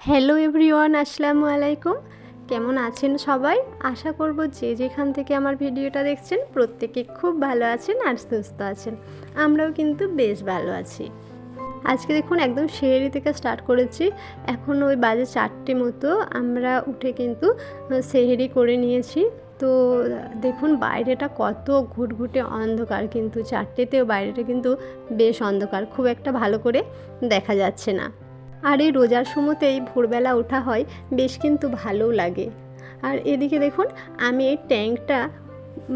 Hello everyone আসসালামু আলাইকুম। কেমন আছেন সবাই? আশা করব যে যেখান থেকে আমার ভিডিওটা দেখছেন, প্রত্যেকে খুব ভালো আছেন আর সুস্থ আছেন। আমরাও কিন্তু বেশ ভালো আছি। আজকে দেখুন, একদম শেয়ারি থেকে স্টার্ট করেছি। এখন ওই বাজে চারটে মতো আমরা উঠে কিন্তু সেহেরি করে নিয়েছি। তো দেখুন, বাইরেটা কত ঘুটঘুটে অন্ধকার কিন্তু। চারটেতেও বাইরেটা কিন্তু বেশ অন্ধকার। খুব একটা ভালো করে দেখা যাচ্ছে না। আর এই রোজার সময়তেই ভোরবেলা ওঠা হয়, বেশ কিন্তু ভালোও লাগে। আর এদিকে দেখুন, আমি এই ট্যাঙ্কটা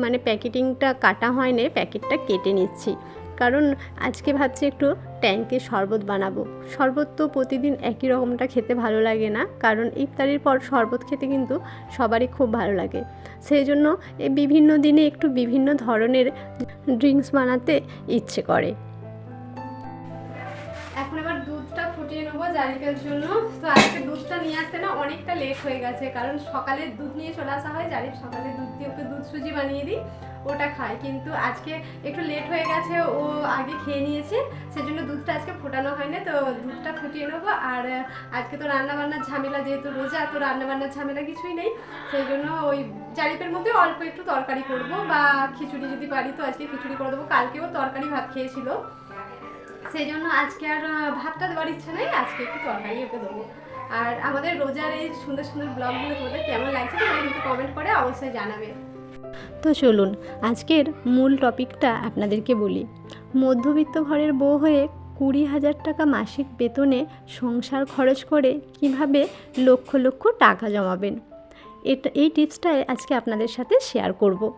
মানে প্যাকেটিংটা কাটা হয় না প্যাকেটটা কেটে নিচ্ছি। কারণ আজকে ভাবছি একটু ট্যাঙ্কে শরবত বানাবো। শরবত তো প্রতিদিন একই রকমটা খেতে ভালো লাগে না, কারণ ইফতারির পর শরবত খেতে কিন্তু সবারই খুব ভালো লাগে। সেই জন্য এই বিভিন্ন দিনে একটু বিভিন্ন ধরনের ড্রিঙ্কস বানাতে ইচ্ছে করে। এখন নেব জারিকের জন্য। তো আজকে দুধটা নিয়ে আসতে না অনেকটা লেট হয়ে গেছে, কারণ সকালে দুধ নিয়ে চলে আসা হয়, জারিফ সকালে দুধ দিয়ে ওকে দুধ সুজি বানিয়ে দিই, ওটা খায়। কিন্তু আজকে একটু লেট হয়ে গেছে, ও আগে খেয়ে নিয়েছে, সেজন্য দুধটা আজকে ফোটানো হয় না তো দুধটা ফুটিয়ে নেব। আর আজকে তো রান্নাবান্নার ঝামেলা, যেহেতু রোজা, তো রান্নাবান্নার ঝামেলা কিছুই নেই সেই জন্য ওই জারিপের মধ্যে অল্প একটু তরকারি করব, বা খিচুড়ি যদি পারি, তো আজকে খিচুড়ি করে দেবো। কালকেও তরকারি ভাত খেয়েছিল। সেই জন্য আজকে আর ভাতটা দেওয়ার ইচ্ছা নেই, আজকে একটু তরকারি ওকে দেবো। আর আমাদের রোজার এই সুন্দর সুন্দর ব্লগগুলো তোমাদের কেমন লাগছে তোমরা কিন্তু কমেন্ট করে অবশ্যই জানাবে। তো চলুন, আজকের মূল টপিকটা আপনাদেরকে বলি। মধ্যবিত্ত ঘরের বউ হয়ে কুড়ি হাজার টাকা মাসিক বেতনে সংসার খরচ করে কীভাবে লক্ষ লক্ষ টাকা জমাবেন? এটা, এই টিপসটাই আজকে আপনাদের সাথে শেয়ার করব।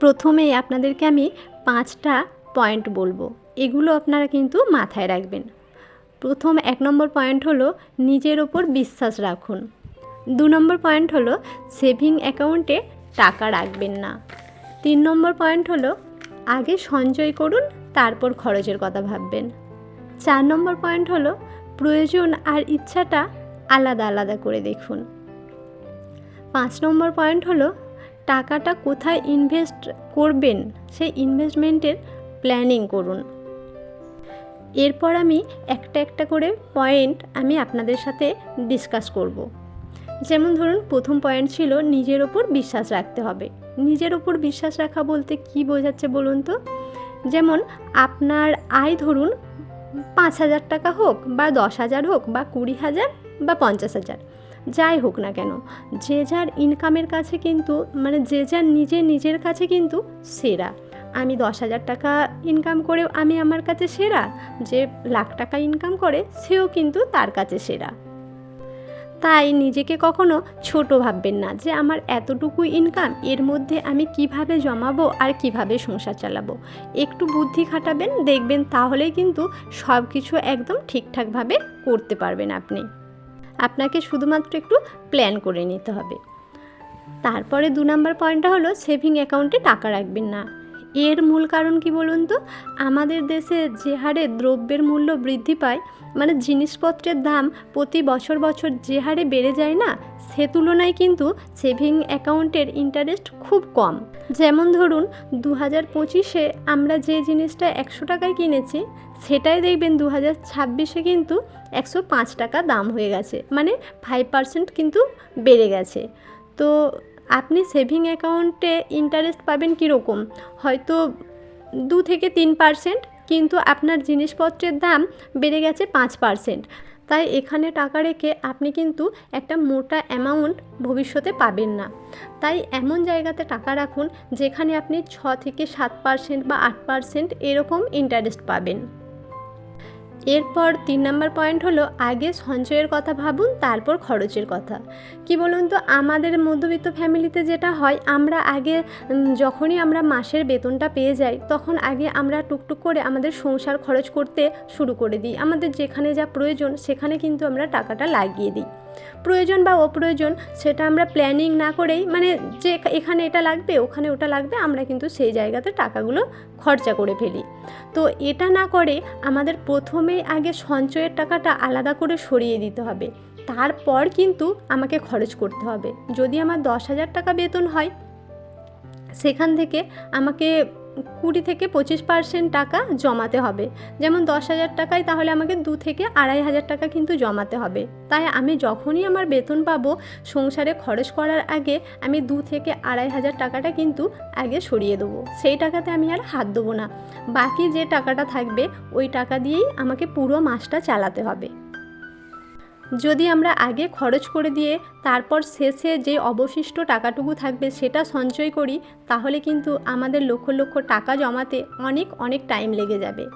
প্রথমেই আপনাদেরকে আমি পাঁচটা পয়েন্ট বলব। এগুলো আপনারা কিন্তু মাথায় রাখবেন। প্রথম এক নম্বর পয়েন্ট হলো নিজের ওপর বিশ্বাস রাখুন। দু নম্বর পয়েন্ট হলো সেভিং অ্যাকাউন্টে টাকা রাখবেন না। তিন নম্বর পয়েন্ট হলো আগে সঞ্চয় করুন, তারপর খরচের কথা ভাববেন। চার নম্বর পয়েন্ট হলো প্রয়োজন আর ইচ্ছাটা আলাদা আলাদা করে দেখুন। পাঁচ নম্বর পয়েন্ট হলো টাকাটা কোথায় ইনভেস্ট করবেন, সেই ইনভেস্টমেন্টের প্ল্যানিং করুন। এরপর আমি একটা একটা করে পয়েন্ট আমি আপনাদের সাথে ডিসকাস করব। যেমন ধরুন, প্রথম পয়েন্ট ছিল নিজের ওপর বিশ্বাস রাখতে হবে। নিজের ওপর বিশ্বাস রাখা বলতে কি বোঝাচ্ছে বলুন তো? যেমন, আপনার আয় ধরুন পাঁচ হাজার টাকা হোক বা দশ হাজার হোক বা কুড়ি হাজার বা পঞ্চাশ হাজার, যাই হোক না কেন, যে যার ইনকামের কাছে কিন্তু মানে যে যার নিজে নিজের কাছে কিন্তু সেরা। আমি দশ হাজার টাকা ইনকাম করেও আমি আমার কাছে সেরা, যে লাখ টাকা ইনকাম করে সেও কিন্তু তার কাছে সেরা। তাই নিজেকে কখনো ছোট ভাববেন না যে আমার এতটুকু ইনকাম এর মধ্যে আমি কীভাবে জমাবো আর কীভাবে সংসার চালাবো। একটু বুদ্ধি খাটাবেন, দেখবেন তাহলেই কিন্তু সব কিছু একদম ঠিকঠাকভাবে করতে পারবেন আপনি। আপনাকে শুধুমাত্র একটু প্ল্যান করে নিতে হবে। তারপরে দু নম্বর পয়েন্টটা হলো সেভিং অ্যাকাউন্টে টাকা রাখবেন না। এর মূল কারণ কি বলুন তো? আমাদের দেশে যে হারে দ্রব্যের মূল্য বৃদ্ধি পায় মানে জিনিসপত্রের দাম প্রতি বছর বছর যে হারে বেড়ে যায় না, সে তুলনায় কিন্তু সেভিং অ্যাকাউন্টের ইন্টারেস্ট খুব কম। যেমন ধরুন দু হাজার পঁচিশে আমরা যে জিনিসটা একশো টাকায় কিনেছি, সেটাই দেখবেন দু হাজার ছাব্বিশে কিন্তু একশো পাঁচ টাকা দাম হয়ে গেছে। মানে ফাইভ পার্সেন্ট কিন্তু বেড়ে গেছে। তো আপনি সেভিং অ্যাকাউন্টে ইন্টারেস্ট পাবেন কীরকম? হয়তো দু থেকে তিন পার্সেন্ট কিন্তু আপনার জিনিসপত্রের দাম বেড়ে গেছে পাঁচ পার্সেন্ট তাই এখানে টাকা রেখে আপনি কিন্তু একটা মোটা অ্যামাউন্ট ভবিষ্যতে পাবেন না। তাই এমন জায়গাতে টাকা রাখুন যেখানে আপনি ছ থেকে সাত পার্সেন্ট বা আট পার্সেন্ট এরকম ইন্টারেস্ট পাবেন। এরপর তিন নম্বর পয়েন্ট হলো আগে সঞ্চয়ের কথা ভাবুন, তারপর খরচের কথা। কি বলুন তো, আমাদের মধ্যবিত্ত ফ্যামিলিতে যেটা হয়, আমরা আগে যখনই আমরা মাসের বেতনটা পেয়ে যাই, তখন আগে আমরা টুকটুক করে আমাদের সংসার খরচ করতে শুরু করে দিই। আমাদের যেখানে যা প্রয়োজন, সেখানে কিন্তু আমরা টাকাটা লাগিয়ে দিই। প্রয়োজন বা অপ্রয়োজন, সেটা আমরা প্ল্যানিং না করেই মানে যে এখানে এটা লাগবে, ওখানে ওটা লাগবে, আমরা কিন্তু সেই জায়গাতে টাকাগুলো খরচা করে ফেলি। তো এটা না করে আমাদের প্রথমেই আগে সঞ্চয়ের টাকাটা আলাদা করে সরিয়ে দিতে হবে। তারপর কিন্তু আমাকে খরচ করতে হবে। যদি আমার দশ হাজার টাকা বেতন হয়, সেখান থেকে আমাকে কুড়ি থেকে পঁচিশ পার্সেন্ট টাকা জমাতে হবে। যেমন দশ হাজার টাকায় তাহলে আমাকে দু থেকে আড়াই হাজার টাকা কিন্তু জমাতে হবে। তাই আমি যখনই আমার বেতন পাবো, সংসারে খরচ করার আগে আমি দু থেকে আড়াই হাজার টাকাটা কিন্তু আগে সরিয়ে দেবো। সেই টাকাতে আমি আর হাত দেবো না। বাকি যে টাকাটা থাকবে, ওই টাকা দিয়েই আমাকে পুরো মাসটা চালাতে হবে। যদি আমরা আগে খরচ করে দিয়ে তারপর শেষে যে অবশিষ্ট টাকাটুকু থাকবে সেটা সঞ্চয় করি, তাহলে কিন্তু আমাদের লক্ষ লক্ষ টাকা জমাতে অনেক অনেক টাইম লেগে যাবে।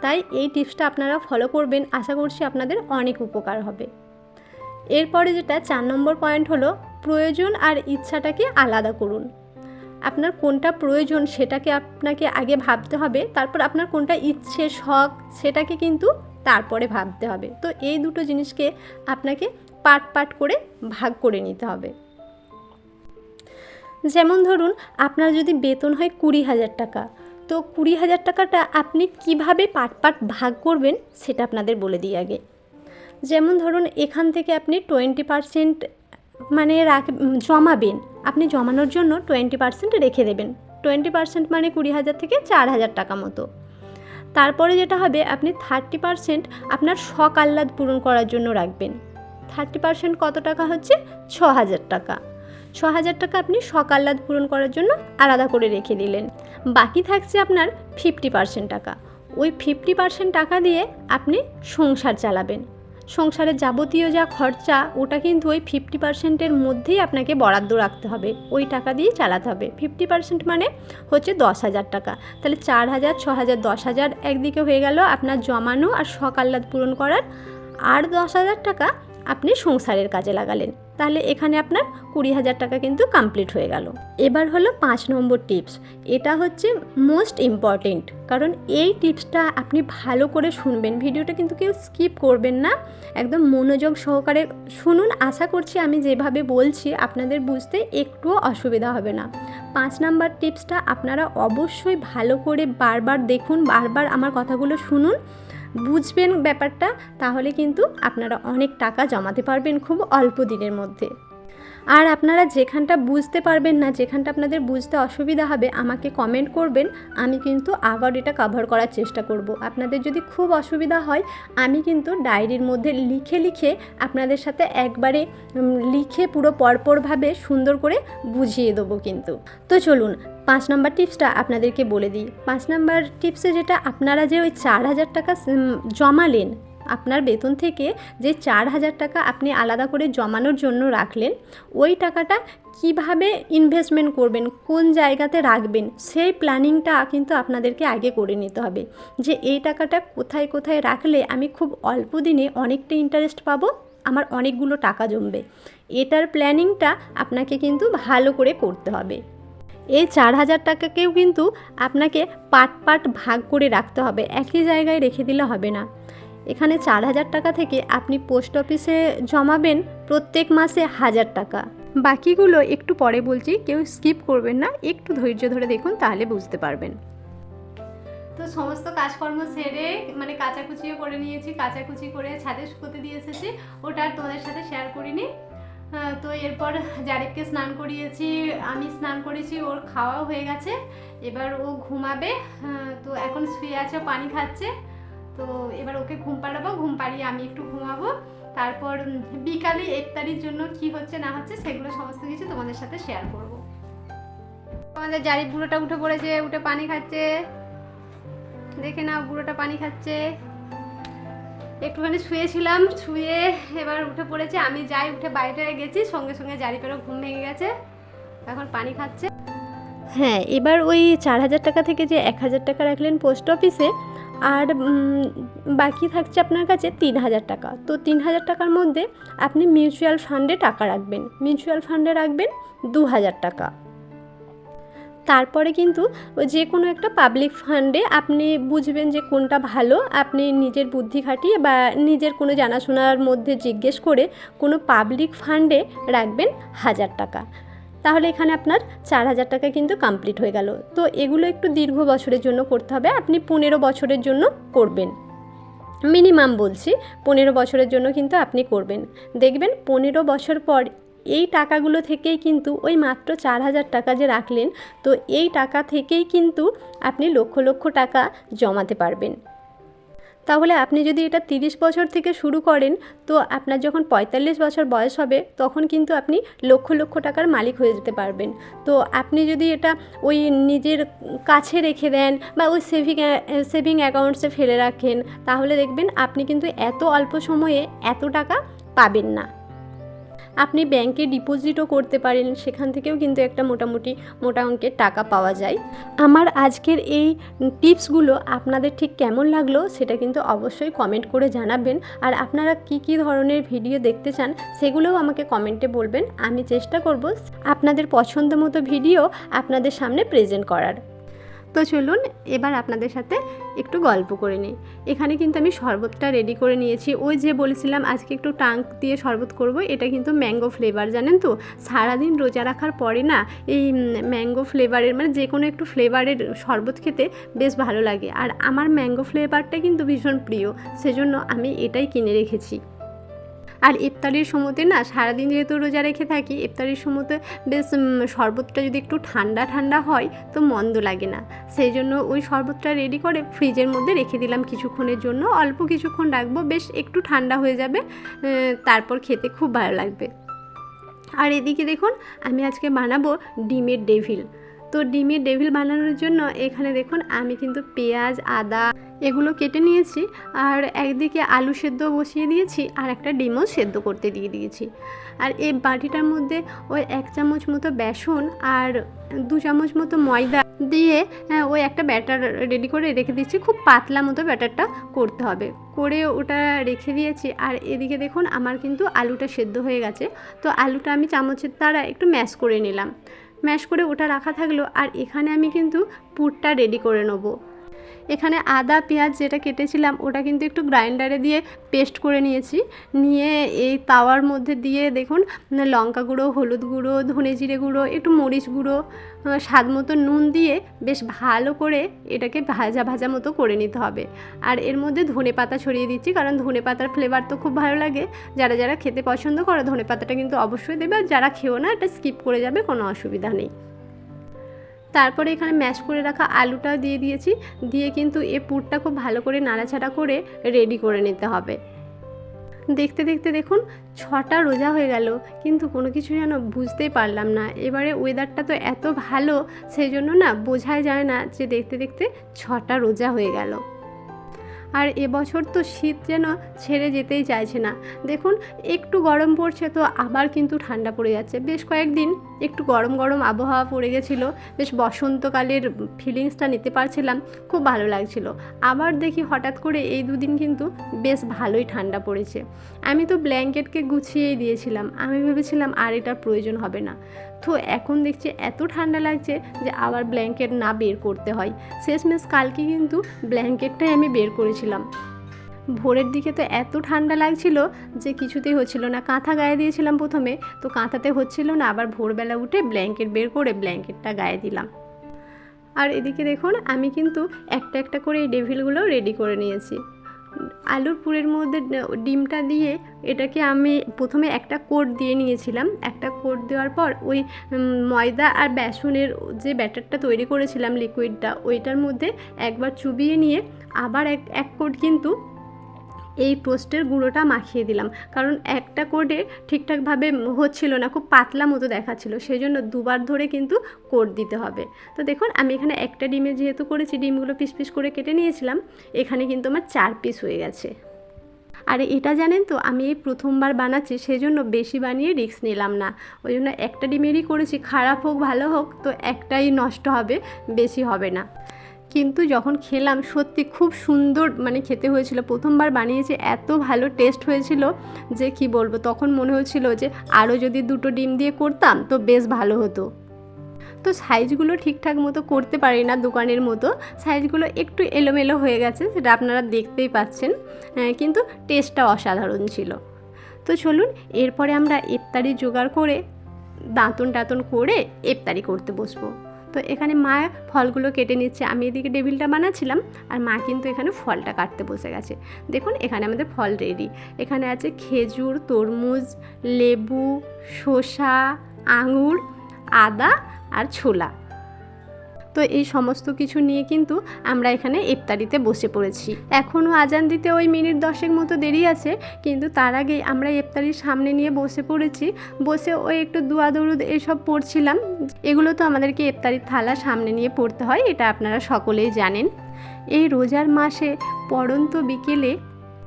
তাই এই টিপসটা আপনারা ফলো করবেন, আশা করছি আপনাদের অনেক উপকার হবে। এরপরে যেটা চার নম্বর পয়েন্ট হলো, প্রয়োজন আর ইচ্ছাটাকে আলাদা করুন। আপনার কোনটা প্রয়োজন সেটাকে আপনাকে আগে ভাবতে হবে, তারপর আপনার কোনটা ইচ্ছে, শখ, সেটাকে কিন্তু তারপরে ভাবতে হবে। তো এই দুটো জিনিসকে আপনাকে পাট পাট করে ভাগ করে নিতে হবে। যেমন ধরুন, আপনার যদি বেতন হয় কুড়ি হাজার টাকা, তো কুড়ি হাজার টাকাটা আপনি কীভাবে পাট পাট ভাগ করবেন সেটা আপনাদের বলে দিই আগে। যেমন ধরুন, এখান থেকে আপনি টোয়েন্টি পারসেন্ট মানে রাখ, জমাবেন, আপনি জমানোর জন্য টোয়েন্টি পারসেন্ট রেখে দেবেন। টোয়েন্টি পারসেন্ট মানে কুড়ি হাজার থেকে চার হাজার টাকা মতো। তারপরে যেটা হবে, আপনি থার্টি পারসেন্ট আপনার শখ আহ্লাদ পূরণ করার জন্য রাখবেন। থার্টি পারসেন্ট কত টাকা হচ্ছে? ছ হাজার টাকা। ছ হাজার টাকা আপনি শখ আহ্লাদ পূরণ করার জন্য আলাদা করে রেখে দিলেন। বাকি থাকছে আপনার ফিফটি পারসেন্ট টাকা। ওই ফিফটি পারসেন্ট টাকা দিয়ে আপনি সংসার চালাবেন। সংসারের যাবতীয় যা খরচা, ওটা কিন্তু ওই ফিফটি পার্সেন্টের মধ্যেই আপনাকে বরাদ্দ রাখতে হবে। ওই টাকা দিয়েই চালাতে হবে। ফিফটি পার্সেন্ট মানে হচ্ছে দশ হাজার টাকা। তাহলে চার হাজার ছ হাজার, দশ হাজার একদিকে হয়ে গেল আপনার জমানো আর সকাল্লাদ পূরণ করার। আর দশ হাজার টাকা আপনি সংসারের কাজে লাগালেন। তাহলে এখানে আপনার কুড়ি হাজার টাকা কিন্তু কমপ্লিট হয়ে গেল। এবার হলো পাঁচ নম্বর টিপস এটা হচ্ছে মোস্ট ইম্পর্টেন্ট কারণ এই টিপসটা আপনি ভালো করে শুনবেন। ভিডিওটা কিন্তু কেউ স্কিপ করবেন না। একদম মনোযোগ সহকারে শুনুন। আশা করছি আমি যেভাবে বলছি, আপনাদের বুঝতে একটুও অসুবিধা হবে না। পাঁচ নাম্বার টিপসটা আপনারা অবশ্যই ভালো করে বারবার দেখুন, বারবার আমার কথাগুলো শুনুন। বুঝবেন ব্যাপারটা, তাহলে কিন্তু আপনারা অনেক টাকা জমাতে পারবেন খুব অল্প দিনের মধ্যে। আর আপনারা যেখানটা বুঝতে পারবেন না, যেখানটা আপনাদের বুঝতে অসুবিধা হবে, আমাকে কমেন্ট করবেন, আমি কিন্তু আবার এটা কভার করার চেষ্টা করব। আপনাদের যদি খুব অসুবিধা হয়, আমি কিন্তু ডায়েরির মধ্যে লিখে লিখে আপনাদের সাথে একবারে লিখে পুরো পরপরভাবে সুন্দর করে বুঝিয়ে দেবো কিন্তু। তো চলুন পাঁচ নম্বর টিপসটা আপনাদেরকে বলে দিই। পাঁচ নম্বর টিপসে যেটা আপনারা যে ওই চার হাজার টাকা জমালেন, আপনার বেতন থেকে যে চার হাজার টাকা আপনি আলাদা করে জমানোর জন্য রাখলেন, ওই টাকাটা কীভাবে ইনভেস্টমেন্ট করবেন, কোন জায়গাতে রাখবেন, সেই প্ল্যানিংটা কিন্তু আপনাদেরকে আগে করে নিতে হবে। যে এই টাকাটা কোথায় কোথায় রাখলে আমি খুব অল্প দিনে অনেকটা ইন্টারেস্ট পাবো, আমার অনেকগুলো টাকা জমবে। এটার প্ল্যানিংটা আপনাকে কিন্তু ভালো করে করতে হবে। এই চার হাজার টাকাকেও কিন্তু আপনাকে পাট পাট ভাগ করে রাখতে হবে, একই জায়গায় রেখে দিলে হবে না। এখানে চার হাজার টাকা থেকে আপনি পোস্ট অফিসে জমাবেন প্রত্যেক মাসে হাজার টাকা। বাকিগুলো একটু পরে বলছি, কেউ স্কিপ করবেন না, একটু ধৈর্য ধরে দেখুন, তাহলে বুঝতে পারবেন। তো সমস্ত কাজকর্ম সেরে মানে কাচাকুচিও করে নিয়েছি, কাচাকুচি করে ছাদে শুকোতে দিয়ে এসেছি, ওটা আর তোমাদের সাথে শেয়ার করিনি। তো এরপর জারেককে স্নান করিয়েছি, আমি স্নান করেছি, ওর খাওয়াও হয়ে গেছে, এবার ও ঘুমাবে তো এখন শুয়ে আছে পানি খাচ্ছে, তো এবার ওকে ঘুম পাড়াবো, ঘুম পাড়িয়ে আমি একটু ঘুমাবো, তারপর বিকালে ইফতারির জন্য কি হচ্ছে, না হচ্ছে, সেগুলো সমস্ত কিছু তোমাদের সাথে শেয়ার করব। আমাদের জারিফ বুড়োটা উঠে পড়েছে, উঠে পানি খাচ্ছে, দেখে নাও বুড়োটা পানি খাচ্ছে। একটুখানি শুয়েছিলাম, শুয়ে এবার উঠে পড়েছে। আমি যাই উঠে বাইরে গেছি, সঙ্গে সঙ্গে জারিপেরও ঘুম ভেঙে গেছে। এখন পানি খাচ্ছে। হ্যাঁ এবার ওই চার হাজার টাকা থেকে যে এক হাজার টাকা রাখলেন পোস্ট অফিসে, আর বাকি থাকছে আপনার কাছে তিন হাজার টাকা। তো তিন হাজার টাকার মধ্যে আপনি মিউচুয়াল ফান্ডে টাকা রাখবেন। মিউচুয়াল ফান্ডে রাখবেন দু হাজার টাকা। তারপরে কিন্তু যে কোনো একটা পাবলিক ফান্ডে আপনি বুঝবেন যে কোনটা ভালো। আপনি নিজের বুদ্ধি খাটিয়ে বা নিজের কোনো জানাশোনার মধ্যে জিজ্ঞেস করে কোনো পাবলিক ফান্ডে রাখবেন হাজার টাকা। তাহলে এখানে আপনার চার হাজার টাকা কিন্তু কমপ্লিট হয়ে গেল। তো এগুলো একটু দীর্ঘ বছরের জন্য করতে হবে। আপনি পনেরো বছরের জন্য করবেন। মিনিমাম বলছি, পনেরো বছরের জন্য কিন্তু আপনি করবেন। দেখবেন পনেরো বছর পর এই টাকাগুলো থেকেই কিন্তু ওই মাত্র চার হাজার টাকা যে রাখলেন, তো এই টাকা থেকেই কিন্তু আপনি লক্ষ লক্ষ টাকা জমাতে পারবেন। তাহলে আপনি যদি এটা তিরিশ বছর থেকে শুরু করেন, তো আপনার যখন পঁয়তাল্লিশ বছর বয়স হবে, তখন কিন্তু আপনি লক্ষ লক্ষ টাকার মালিক হয়ে যেতে পারবেন। তো আপনি যদি এটা ওই নিজের কাছে রেখে দেন বা ওই সেভিং সেভিং অ্যাকাউন্টসে ফেলে রাখেন, তাহলে দেখবেন আপনি কিন্তু এত অল্প সময়ে এত টাকা পাবেন না। আপনি ব্যাংকে ডিপোজিটও করতে পারেন, সেখান থেকেও কিন্তু একটা মোটামুটি মোটা অঙ্কের টাকা পাওয়া যায়। আমার আজকের এই টিপসগুলো আপনাদের ঠিক কেমন লাগল সেটা কিন্তু অবশ্যই কমেন্ট করে জানাবেন। আর আপনারা কি কি ধরনের ভিডিও দেখতে চান সেগুলোও আমাকে কমেন্টে বলবেন। আমি চেষ্টা করব আপনাদের পছন্দ মতো ভিডিও আপনাদের সামনে প্রেজেন্ট করার। তো চলুন এবার আপনাদের সাথে একটু গল্প করে নিই। এখানে কিন্তু আমি শরবতটা রেডি করে নিয়েছি। ওই যে বলেছিলাম, আজকে একটু টাঙ্ক দিয়ে শরবত করব, এটা কিন্তু ম্যাঙ্গো ফ্লেভার জানেন তো? সারাদিন রোজা রাখার পরে না, এই ম্যাঙ্গো ফ্লেভারের মানে যে কোনো একটু ফ্লেভারের শরবত খেতে বেশ ভালো লাগে। আর আমার ম্যাঙ্গো ফ্লেভারটা কিন্তু ভীষণ প্রিয়, সেজন্য আমি এটাই কিনে রেখেছি। আর ইফতারির সময়তে না সারাদিন যেহেতু রোজা রেখে থাকি, ইফতারির সময়তে বেশ শরবতটা যদি একটু ঠান্ডা ঠান্ডা হয় তো মন্দ লাগে না। সেই জন্য ওই শরবতটা রেডি করে ফ্রিজের মধ্যে রেখে দিলাম কিছুক্ষণের জন্য। অল্প কিছুক্ষণ রাখব, বেশ একটু ঠান্ডা হয়ে যাবে তারপর খেতে খুব ভালো লাগবে। আর এদিকে দেখুন, আমি আজকে বানাবো ডিমের ডেভিল তো ডিমের ডেভিল বানানোর জন্য এখানে দেখুন, আমি কিন্তু পেঁয়াজ, আদা এগুলো কেটে নিয়েছি আর একদিকে আলু সেদ্ধ বসিয়ে দিয়েছি আর একটা ডিমও সেদ্ধ করতে দিয়ে দিয়েছি। আর এই বাটিটার মধ্যে ওই এক চামচ মতো বেসন আর দু চামচ মতো ময়দা দিয়ে হ্যাঁ, ওই একটা ব্যাটার রেডি করে রেখে দিচ্ছি খুব পাতলা মতো ব্যাটারটা করতে হবে। করে ওটা রেখে দিয়েছি আর এদিকে দেখুন আমার কিন্তু আলুটা সেদ্ধ হয়ে গেছে। তো আলুটা আমি চামচের দ্বারা একটু ম্যাশ করে নিলাম। ম্যাশ করে ওটা রাখা থাকল আর এখানে আমি কিন্তু পুরটা রেডি করে নেব। এখানে আদা, পেঁয়াজ যেটা কেটেছিলাম, ওটা কিন্তু একটু গ্রাইন্ডারে দিয়ে পেস্ট করে নিয়েছি। নিয়ে এই তাওয়ার মধ্যে দিয়ে দেখুন, লঙ্কা গুঁড়ো, হলুদ গুঁড়ো, ধনে জিরে গুঁড়ো, একটু মরিচ গুঁড়ো স্বাদ মতো নুন দিয়ে বেশ ভালো করে এটাকে ভাজা ভাজা মতো করে নিতে হবে। আর এর মধ্যে ধনে পাতা ছড়িয়ে দিচ্ছি, কারণ ধনে পাতার ফ্লেভার তো খুব ভালো লাগে। যারা যারা খেতে পছন্দ করে, ধনে পাতাটা কিন্তু অবশ্যই দেবে। আর যারা খেও না, এটা স্কিপ করে যাবে, কোনো অসুবিধা নেই। তারপরে এখানে ম্যাশ করে রাখা আলুটা দিয়ে দিয়েছি। দিয়ে কিন্তু এ পুরটা খুব ভালো করে নাড়াচাড়া করে রেডি করে নিতে হবে। দেখতে দেখতে দেখুন, ছটা রোজা হয়ে গেল, কিন্তু কোনো কিছু যেন বুঝতেই পারলাম না। এবারে ওয়েদারটা তো এত ভালো, সেই জন্য না বোঝাই যায় না যে দেখতে দেখতে ছটা রোজা হয়ে গেল। আর এবছর তো শীত যেন ছেড়ে যেতেই চাইছে না। দেখুন, একটু গরম পড়ছে তো আবার কিন্তু ঠান্ডা পড়ে যাচ্ছে। বেশ কয়েকদিন একটু গরম গরম আবহাওয়া পড়ে গেছিল, বেশ বসন্তকালের ফিলিংসটা নিতে পারছিলাম, খুব ভালো লাগছিল। আবার দেখি হঠাৎ করে এই দুদিন কিন্তু বেশ ভালোই ঠান্ডা পড়েছে। আমি তো ব্ল্যাঙ্কেটকে গুছিয়েই দিয়েছিলাম, আমি ভেবেছিলাম আর এটার প্রয়োজন হবে না। তো এখন দেখছি এত ঠান্ডা লাগছে যে আবার ব্ল্যাঙ্কেট না বের করতে হয়। শেষমেশ কালকে কিন্তু ব্ল্যাঙ্কেটটাই আমি বের করেছিলাম। ভোরের দিকে তো এত ঠান্ডা লাগছিল যে কিছুতেই হচ্ছিল না। কাঁথা গায়ে দিয়েছিলাম প্রথমে, তো কাঁথাতে হচ্ছিল না। আবার ভোরবেলা উঠে ব্ল্যাঙ্কেট বের করে ব্ল্যাঙ্কেটটা গায়ে দিলাম। আর এদিকে দেখুন, আমি কিন্তু একটা একটা করে এই ডেভিলগুলো রেডি করে নিয়েছি। আলুর পুরের মধ্যে ডিমটা দিয়ে এটাকে আমি প্রথমে একটা কোট দিয়ে নিয়েছিলাম। একটা কোট দেওয়ার পর ওই ময়দা আর বেসনের যে ব্যাটারটা তৈরি করেছিলাম লিকুইডটা ওইটার মধ্যে একবার চুবিয়ে নিয়ে আবার এক এক কোট কিন্তু এই টোস্টের গুঁড়োটা মাখিয়ে দিলাম। কারণ একটা কোডে ঠিকঠাকভাবে হচ্ছিল না, খুব পাতলা মতো দেখাচ্ছিল সেই জন্য দুবার ধরে কিন্তু কোড দিতে হবে। তো দেখুন, আমি এখানে একটা ডিমে যেহেতু করেছি, ডিমগুলো পিস পিস করে কেটে নিয়েছিলাম, এখানে কিন্তু আমার চার পিস হয়ে গেছে। আর এটা জানেন তো, আমি এই প্রথমবার বানাচ্ছি সেই জন্য বেশি বানিয়ে রিস্ক নিলাম না। ওই জন্য একটা ডিমেরই করেছি, খারাপ হোক, ভালো হোক, তো একটাই নষ্ট হবে, বেশি হবে না। কিন্তু যখন খেলাম, সত্যি খুব সুন্দর মানে খেতে হয়েছিল। প্রথমবার বানিয়েছি, এত ভালো টেস্ট হয়েছিল যে কি বলব, তখন মনে হয়েছিল যে আরও যদি দুটো ডিম দিয়ে করতাম তো বেশ ভালো হতো। তো সাইজগুলো ঠিকঠাক মতো করতে পারি না দোকানের মতো। সাইজগুলো একটু এলোমেলো হয়ে গেছে, সেটা আপনারা দেখতেই পাচ্ছেন। কিন্তু টেস্টটা অসাধারণ ছিল। তো চলুন, এরপরে আমরা ইফতারি জোগাড় করে দাঁতন টাতন করে ইফতারি করতে বসবো। তো এখানে মা ফলগুলো কেটে নিচ্ছে। আমি এদিকে টেবিলটা বানাচ্ছিলাম আর মা কিন্তু এখানে ফলটা কাটতে বসে গেছে। দেখুন, এখানে আমাদের ফল রেডি এখানে আছে খেজুর, তরমুজ, লেবু, শসা, আঙুর, আদা আর ছোলা। তো এই সমস্ত কিছু নিয়ে কিন্তু আমরা এখানে ইফতারিতে বসে পড়েছি। এখনও আজান দিতে ওই মিনিট দশেক মতো দেরি আছে, কিন্তু তার আগেই আমরা ইফতারির সামনে নিয়ে বসে পড়েছি। বসে ওই একটু দুয়া দরুদ এসব পড়ছিলাম। এগুলো তো আমাদেরকে ইফতারির থালা সামনে নিয়ে পড়তে হয়, এটা আপনারা সকলেই জানেন। এই রোজার মাসে পড়ন্ত বিকেলে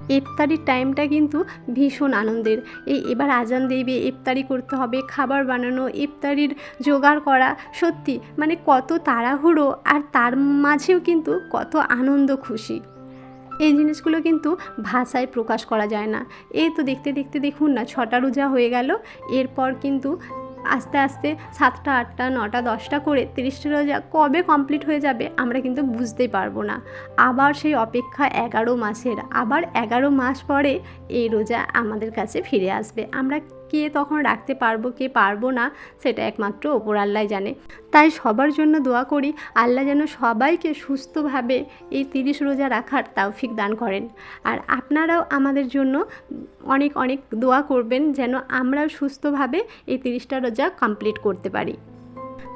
ইফতারির টাইমটা কিন্তু ভীষণ আনন্দের। এই এবার আজান দেবে ইফতারি করতে হবে, খাবার বানানো, ইফতারির জোগাড় করা, সত্যি মানে কত তাড়াহুড়ো আর তার মাঝেও কিন্তু কত আনন্দ, খুশি। এই জিনিসগুলো কিন্তু ভাষায় প্রকাশ করা যায় না। এই তো দেখতে দেখতে দেখুন না, ছটা রোজা হয়ে গেল। এরপর কিন্তু আস্তে আস্তে সাতটা, আটটা, নটা, দশটা করে তিরিশটা রোজা কবে কমপ্লিট হয়ে যাবে আমরা কিন্তু বুঝতেই পারব না। আবার সেই অপেক্ষা এগারো মাসের, আবার এগারো মাস পরে এই রোজা আমাদের কাছে ফিরে আসবে। আমরা কে তখন রাখতে পারব, কে পারব না, সেটা একমাত্র ওপর আল্লাহ জানে। তাই সবার জন্য দোয়া করি, আল্লাহ যেন সবাইকে সুস্থভাবে এই তিরিশ রোজা রাখার তাওফিক দান করেন। আর আপনারাও আমাদের জন্য অনেক অনেক দোয়া করবেন যেন আমরাও সুস্থভাবে এই তিরিশটা রোজা কমপ্লিট করতে পারি।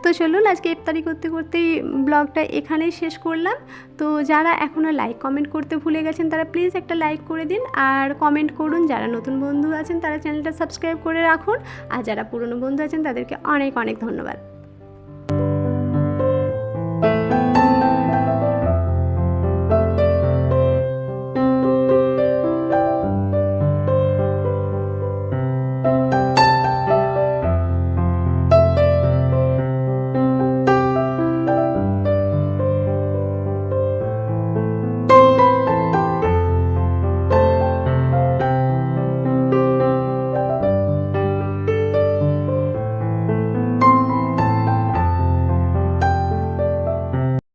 তো চলুন আজকে ইফতারি করতে করতেই ব্লগটা এখানেই শেষ করলাম। তো যারা এখনও লাইক কমেন্ট করতে ভুলে গেছেন, তারা প্লিজ একটা লাইক করে দিন। আর কমেন্ট করুন, যারা নতুন বন্ধু আছেন, তারা চ্যানেলটা সাবস্ক্রাইব করে রাখুন। আর যারা পুরনো বন্ধু আছেন, তাদেরকে অনেক অনেক ধন্যবাদ।